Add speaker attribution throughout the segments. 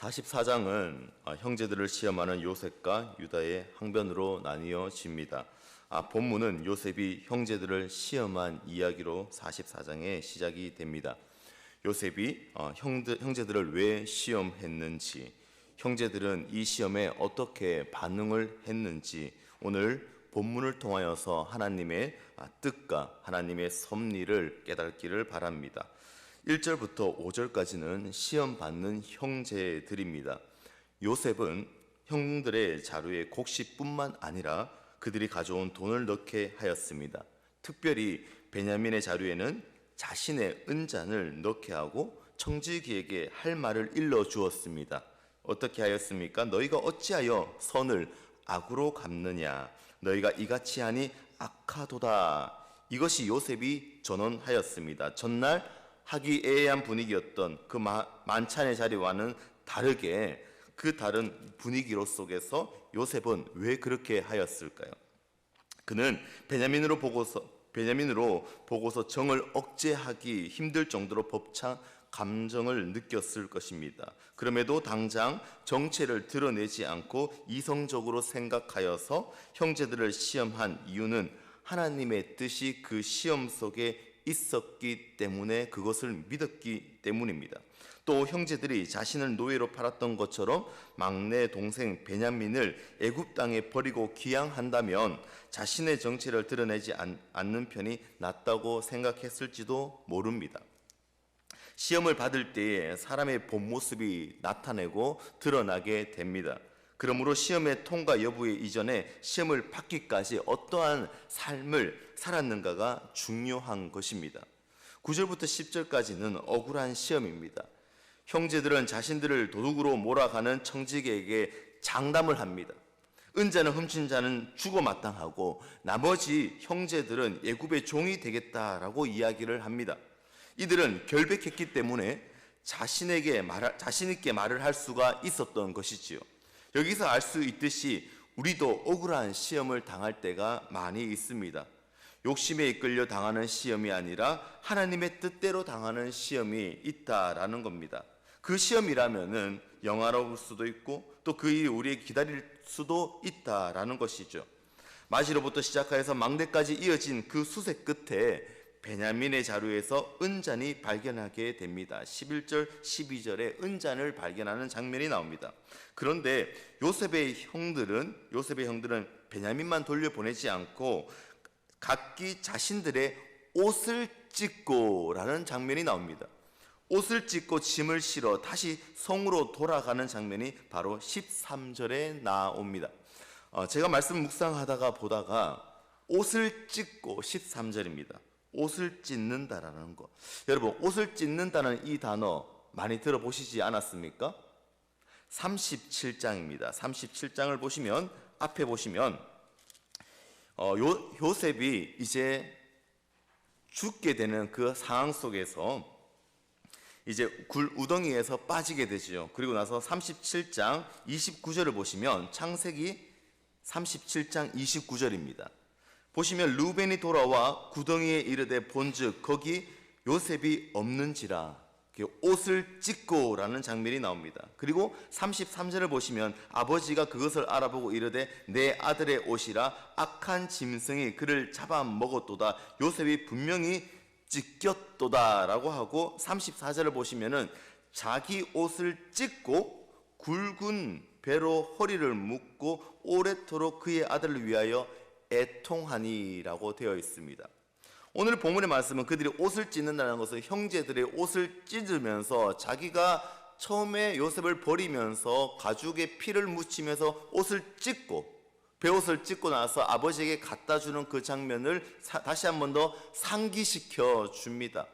Speaker 1: 44장은 아, 형제들을 시험하는 요셉과 유다의 항변으로 나뉘어집니다. 아, 본문은 요셉이 형제들을 시험한 이야기로 44장에 시작이 됩니다. 요셉이 어, 형제들을 왜 시험했는지, 형제들은 이 시험에 어떻게 반응을 했는지 오늘 본문을 통하여서 하나님의 아, 뜻과 하나님의 섭리를 깨닫기를 바랍니다. 1절부터 5절까지는 시험 받는 형제들입니다. 요셉은 형들의 자루에 곡식뿐만 아니라 그들이 가져온 돈을 넣게 하였습니다. 특별히 베냐민의 자루에는 자신의 은잔을 넣게 하고 청지기에게 할 말을 일러 주었습니다. 어떻게 하였습니까? 너희가 어찌하여 선을 악으로 갚느냐? 너희가 이같이 하니 악하도다. 이것이 요셉이 전언하였습니다. 전날 하기애애한 분위기였던 그 마- 만찬의 자리와는 다르게 그 다른 분위기로 속에서 요셉은 왜 그렇게 하였을까요? 그는 베냐민으로 보고서 베냐민으로 보고서 정을 억제하기 힘들 정도로 벅찬 감정을 느꼈을 것입니다. 그럼에도 당장 정체를 드러내지 않고 이성적으로 생각하여서 형제들을 시험한 이유는 하나님의 뜻이 그 시험 속에 있었기 때문에 그것을 믿었기 때문입니다. 또 형제들이 자신을 노예로 팔았던 것처럼 막내 동생 베냐민을 애굽 땅에 버리고 귀양한다면 자신의 정체를 드러내지 않, 않는 편이 낫다고 생각했을지도 모릅니다. 시험을 받을 때에 사람의 본 모습이 나타내고 드러나게 됩니다. 그러므로 시험의 통과 여부에 이전에 시험을 받기까지 어떠한 삶을 살았는가가 중요한 것입니다. 9절부터 10절까지는 억울한 시험입니다. 형제들은 자신들을 도둑으로 몰아가는 청지기에게 장담을 합니다. 은자는 훔친 자는 죽어 마땅하고 나머지 형제들은 예굽의 종이 되겠다라고 이야기를 합니다. 이들은 결백했기 때문에 자신에게 말 자신 있게 말을 할 수가 있었던 것이지요. 여기서 알 수 있듯이 우리도 억울한 시험을 당할 때가 많이 있습니다. 욕심에 이끌려 당하는 시험이 아니라 하나님의 뜻대로 당하는 시험이 있다라는 겁니다. 그 시험이라면은 영화로울 수도 있고 또 그 일이 우리에게 기다릴 수도 있다라는 것이죠. 마시로부터 시작하여서 망대까지 이어진 그 수색 끝에 베냐민의 자루에서 은잔이 발견하게 됩니다. 11절, 12절에 은잔을 발견하는 장면이 나옵니다. 그런데 요셉의 형들은 요셉의 형들은 베냐민만 돌려보내지 않고 각기 자신들의 옷을 찢고라는 장면이 나옵니다. 옷을 찢고 짐을 실어 다시 성으로 돌아가는 장면이 바로 13절에 나옵니다. 어, 제가 말씀 묵상하다가 보다가 옷을 찢고 13절입니다. 옷을 찢는다라는 거. 여러분, 옷을 찢는다는 이 단어 많이 들어보시지 않았습니까? 37장입니다. 37장을 보시면 앞에 보시면 어, 요, 요셉이 이제 죽게 되는 그 상황 속에서 이제 굴 우덩이에서 빠지게 되지요. 그리고 나서 37장 29절을 보시면 창세기 37장 29절입니다. 보시면 루벤이 돌아와 구덩이에 이르되 본즉 거기 요셉이 없는지라 이렇게 옷을 찢고라는 장면이 나옵니다. 그리고 33절을 보시면 아버지가 그것을 알아보고 이르되 내 아들의 옷이라 악한 짐승이 그를 잡아먹었도다. 요셉이 분명히 찢겼도다라고 하고 34절을 보시면은 자기 옷을 찢고 굵은 배로 허리를 묶고 오래도록 그의 아들을 위하여 애통하니라고 되어 있습니다. 오늘 본문의 말씀은 그들이 옷을 찢는다는 것은 형제들의 옷을 찢으면서 자기가 처음에 요셉을 버리면서 가죽에 피를 묻히면서 옷을 찢고 배옷을 찢고 나서 아버지에게 갖다 주는 그 장면을 사- 다시 한 번 더 상기시켜 줍니다.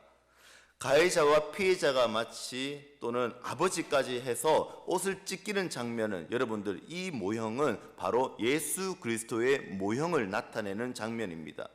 Speaker 1: 가해자와 피해자가 마치 또는 아버지까지 해서 옷을 찢기는 장면은 여러분들 이 모형은 바로 예수 그리스도의 모형을 나타내는 장면입니다.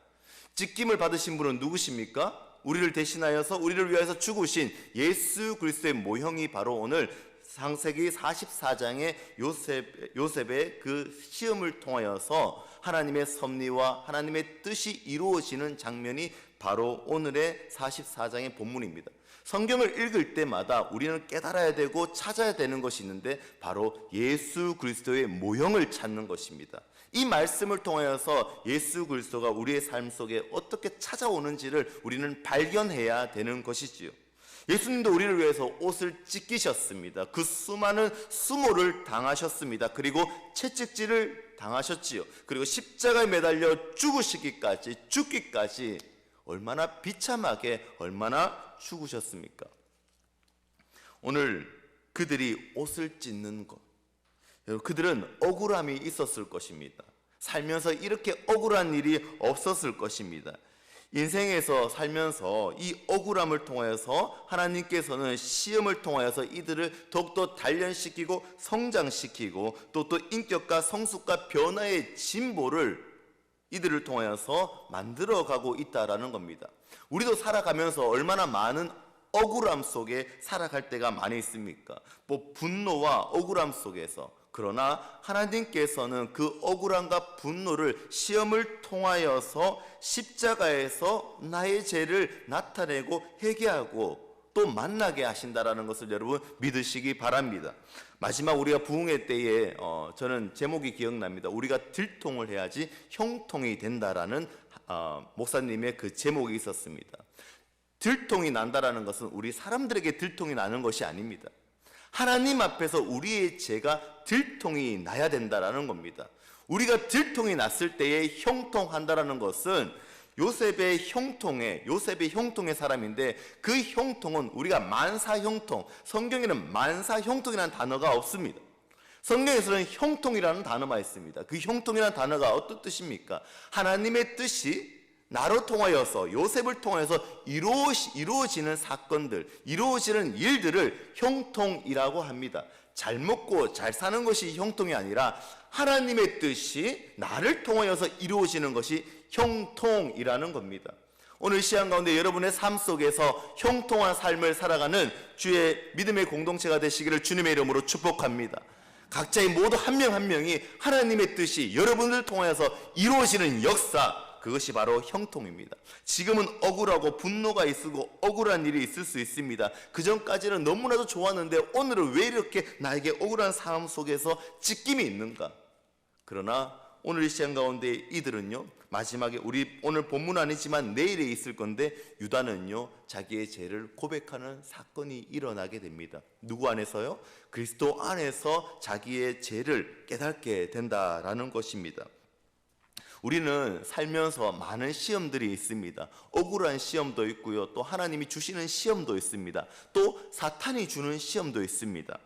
Speaker 1: 찢김을 받으신 분은 누구십니까? 우리를 대신하여서 우리를 위하여서 죽으신 예수 그리스도의 모형이 바로 오늘 상세기 44장의 요셉, 요셉의 그 시험을 통하여서 하나님의 섭리와 하나님의 뜻이 이루어지는 장면이 바로 오늘의 44장의 본문입니다. 성경을 읽을 때마다 우리는 깨달아야 되고 찾아야 되는 것이 있는데 바로 예수 그리스도의 모형을 찾는 것입니다. 이 말씀을 통하여서 예수 그리스도가 우리의 삶 속에 어떻게 찾아오는지를 우리는 발견해야 되는 것이지요. 예수님도 우리를 위해서 옷을 찢기셨습니다. 그 수많은 수모를 당하셨습니다. 그리고 채찍질을 당하셨지요. 그리고 십자가에 매달려 죽으시기까지 죽기까지 얼마나 비참하게 얼마나 죽으셨습니까? 오늘 그들이 옷을 찢는 것 그들은 억울함이 있었을 것입니다. 살면서 이렇게 억울한 일이 없었을 것입니다. 인생에서 살면서 이 억울함을 통하여서 하나님께서는 시험을 통하여서 이들을 더욱더 단련시키고 성장시키고 또 또 인격과 성숙과 변화의 진보를 이들을 통하여서 만들어가고 있다라는 겁니다. 우리도 살아가면서 얼마나 많은 억울함 속에 살아갈 때가 많이 있습니까? 뭐 분노와 억울함 속에서 그러나 하나님께서는 그 억울함과 분노를 시험을 통하여서 십자가에서 나의 죄를 나타내고 회개하고 또 만나게 하신다라는 것을 여러분 믿으시기 바랍니다. 마지막 우리가 부흥회 때에 어, 저는 제목이 기억납니다. 우리가 들통을 해야지 형통이 된다라는 어, 목사님의 그 제목이 있었습니다. 들통이 난다라는 것은 우리 사람들에게 들통이 나는 것이 아닙니다. 하나님 앞에서 우리의 죄가 들통이 나야 된다라는 겁니다. 우리가 들통이 났을 때에 형통한다라는 것은 요셉의 형통에 요셉의 형통의 사람인데 그 형통은 우리가 만사 형통 성경에는 만사 형통이라는 단어가 없습니다. 성경에서는 형통이라는 단어만 있습니다. 그 형통이라는 단어가 어떤 뜻입니까? 하나님의 뜻이 나로 통하여서 요셉을 통해서 이루어지는 사건들, 이루어지는 일들을 형통이라고 합니다. 잘 먹고 잘 사는 것이 형통이 아니라 하나님의 뜻이 나를 통하여서 이루어지는 것이 형통이라는 겁니다. 오늘 시간 가운데 여러분의 삶 속에서 형통한 삶을 살아가는 주의 믿음의 공동체가 되시기를 주님의 이름으로 축복합니다. 각자의 모두 한 명한 명이 하나님의 뜻이 여러분을 통하여서 이루어지는 역사, 그것이 바로 형통입니다. 지금은 억울하고 분노가 있고 억울한 일이 있을 수 있습니다. 그 전까지는 너무나도 좋았는데 오늘은 왜 이렇게 나에게 억울한 상황 속에서 찢김이 있는가? 그러나 오늘 이 시간 가운데 이들은요 마지막에 우리 오늘 본문 아니지만 내일에 있을 건데 유다는요 자기의 죄를 고백하는 사건이 일어나게 됩니다. 누구 안에서요? 그리스도 안에서 자기의 죄를 깨닫게 된다라는 것입니다. 우리는 살면서 많은 시험들이 있습니다. 억울한 시험도 있고요. 또 하나님이 주시는 시험도 있습니다. 또 사탄이 주는 시험도 있습니다.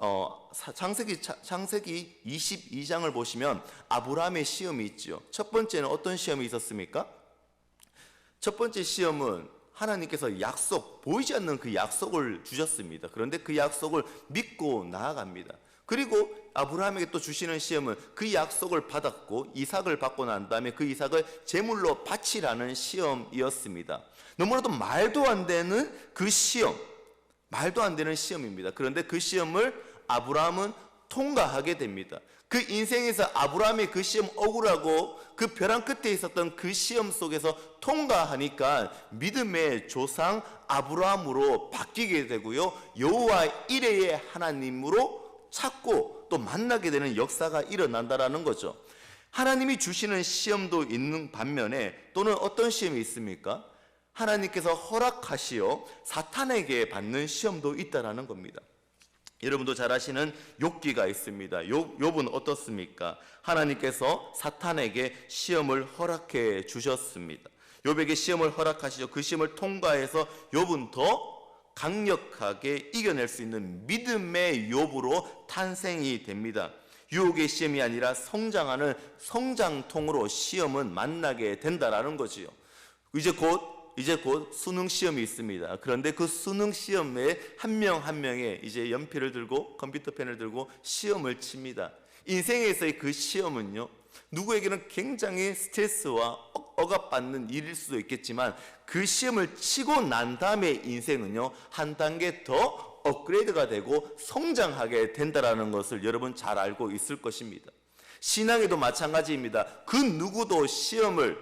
Speaker 1: 어, 창세기 창세기 22장을 보시면 아브라함의 시험이 있죠. 첫 번째는 어떤 시험이 있었습니까? 첫 번째 시험은 하나님께서 약속 보이지 않는 그 약속을 주셨습니다. 그런데 그 약속을 믿고 나아갑니다. 그리고 아브라함에게 또 주시는 시험은 그 약속을 받았고 이삭을 받고 난 다음에 그 이삭을 제물로 바치라는 시험이었습니다. 너무나도 말도 안 되는 그 시험, 말도 안 되는 시험입니다. 그런데 그 시험을 아브라함은 통과하게 됩니다. 그 인생에서 아브라함의 그 시험 억울하고 그 벼랑 끝에 있었던 그 시험 속에서 통과하니까 믿음의 조상 아브라함으로 바뀌게 되고요. 여호와 이레의 하나님으로 찾고 또 만나게 되는 역사가 일어난다라는 거죠. 하나님이 주시는 시험도 있는 반면에 또는 어떤 시험이 있습니까? 하나님께서 허락하시어 사탄에게 받는 시험도 있다라는 겁니다. 여러분도 잘 아시는 욥기가 있습니다. 욥, 욥은 어떻습니까? 하나님께서 사탄에게 시험을 허락해 주셨습니다. 욥에게 시험을 허락하시죠. 그 시험을 통과해서 욥은 더 강력하게 이겨낼 수 있는 믿음의 욥으로 탄생이 됩니다. 유혹의 시험이 아니라 성장하는 성장통으로 시험은 만나게 된다라는 거지요. 이제 곧 이제 곧 수능 시험이 있습니다. 그런데 그 수능 시험에 한 명 한 명의 이제 연필을 들고 컴퓨터 펜을 들고 시험을 칩니다. 인생에서의 그 시험은요. 누구에게는 굉장히 스트레스와 억압받는 일일 수도 있겠지만 그 시험을 치고 난 다음에 인생은요 한 단계 더 업그레이드가 되고 성장하게 된다라는 것을 여러분 잘 알고 있을 것입니다. 신앙에도 마찬가지입니다. 그 누구도 시험을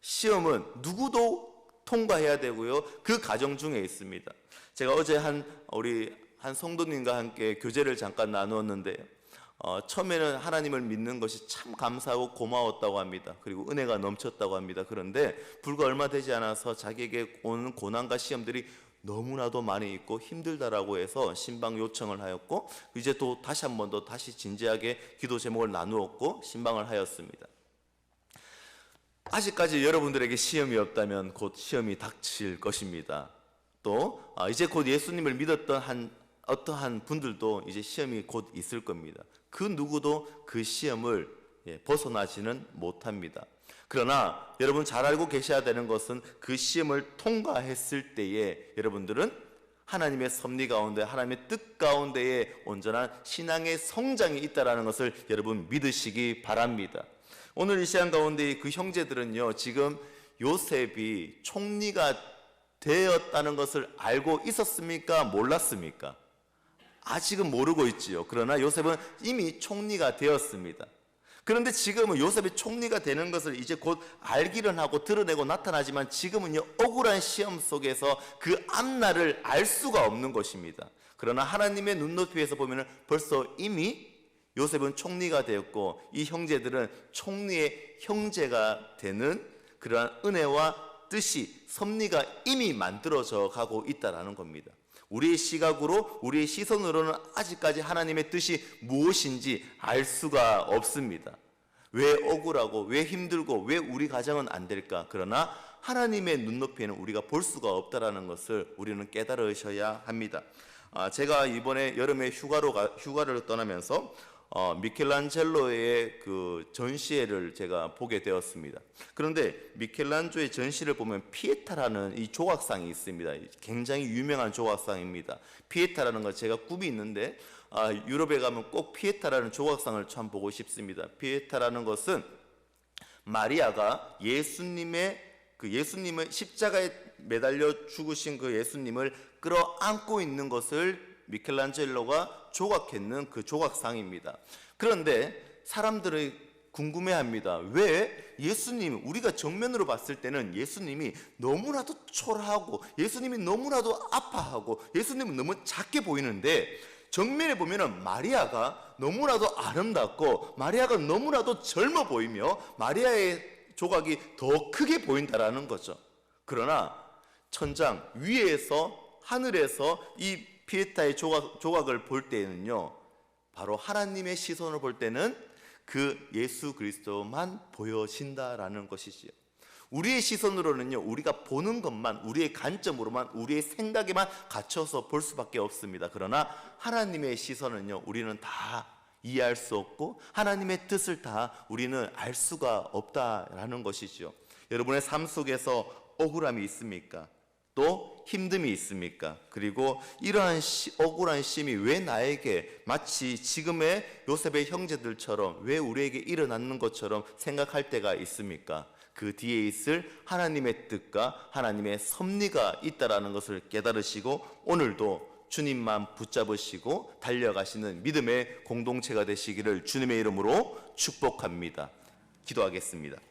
Speaker 1: 시험은 누구도 통과해야 되고요. 그 과정 중에 있습니다. 제가 어제 한 우리 한 성도님과 함께 교제를 잠깐 나누었는데 어, 처음에는 하나님을 믿는 것이 참 감사하고 고마웠다고 합니다. 그리고 은혜가 넘쳤다고 합니다. 그런데 불과 얼마 되지 않아서 자기에게 오는 고난과 시험들이 너무나도 많이 있고 힘들다라고 해서 신방 요청을 하였고 이제 또 다시 한 번 더 다시 진지하게 기도 제목을 나누었고 신방을 하였습니다. 아직까지 여러분들에게 시험이 없다면 곧 시험이 닥칠 것입니다. 또 아, 이제 곧 예수님을 믿었던 한 어떠한 분들도 이제 시험이 곧 있을 겁니다. 그 누구도 그 시험을 예, 벗어나지는 못합니다. 그러나 여러분 잘 알고 계셔야 되는 것은 그 시험을 통과했을 때에 여러분들은 하나님의 섭리 가운데 하나님의 뜻 가운데에 온전한 신앙의 성장이 있다라는 것을 여러분 믿으시기 바랍니다. 오늘 이 시간 가운데 그 형제들은요 지금 요셉이 총리가 되었다는 것을 알고 있었습니까? 몰랐습니까? 아직은 모르고 있지요. 그러나 요셉은 이미 총리가 되었습니다. 그런데 지금은 요셉이 총리가 되는 것을 이제 곧 알기는 하고 드러내고 나타나지만 지금은요 억울한 시험 속에서 그 앞날을 알 수가 없는 것입니다. 그러나 하나님의 눈높이에서 보면은 벌써 이미 요셉은 총리가 되었고 이 형제들은 총리의 형제가 되는 그러한 은혜와 뜻이 섭리가 이미 만들어져 가고 있다라는 겁니다. 우리의 시각으로 우리의 시선으로는 아직까지 하나님의 뜻이 무엇인지 알 수가 없습니다. 왜 억울하고 왜 힘들고 왜 우리 가정은 안 될까? 그러나 하나님의 눈높이에는 우리가 볼 수가 없다라는 것을 우리는 깨달으셔야 합니다. 아, 제가 이번에 여름에 휴가로 가, 휴가를 떠나면서 어, 미켈란젤로의 그 전시회를 제가 보게 되었습니다. 그런데 미켈란조의 전시를 보면 피에타라는 이 조각상이 있습니다. 굉장히 유명한 조각상입니다. 피에타라는 거 제가 꿈이 있는데 아, 유럽에 가면 꼭 피에타라는 조각상을 참 보고 싶습니다. 피에타라는 것은 마리아가 예수님의 그 예수님을 십자가에 매달려 죽으신 그 예수님을 끌어안고 있는 것을 미켈란젤로가 조각했는 그 조각상입니다. 그런데 사람들이 궁금해합니다. 왜 예수님 우리가 정면으로 봤을 때는 예수님이 너무나도 초라하고 예수님이 너무나도 아파하고 예수님은 너무 작게 보이는데 정면에 보면은 마리아가 너무나도 아름답고 마리아가 너무나도 젊어 보이며 마리아의 조각이 더 크게 보인다라는 거죠. 그러나 천장 위에서 하늘에서 이 피에타의 조각, 조각을 볼 때는요, 바로 하나님의 시선을 볼 때는 그 예수 그리스도만 보여진다라는 것이지요. 우리의 시선으로는요, 우리가 보는 것만, 우리의 관점으로만, 우리의 생각에만 갇혀서 볼 수밖에 없습니다. 그러나 하나님의 시선은요, 우리는 다 이해할 수 없고, 하나님의 뜻을 다 우리는 알 수가 없다라는 것이죠. 여러분의 삶 속에서 억울함이 있습니까? 또 힘듦이 있습니까? 그리고 이러한 시, 억울한 심이 왜 나에게 마치 지금의 요셉의 형제들처럼 왜 우리에게 일어나는 것처럼 생각할 때가 있습니까? 그 뒤에 있을 하나님의 뜻과 하나님의 섭리가 있다라는 것을 깨달으시고 오늘도 주님만 붙잡으시고 달려가시는 믿음의 공동체가 되시기를 주님의 이름으로 축복합니다. 기도하겠습니다.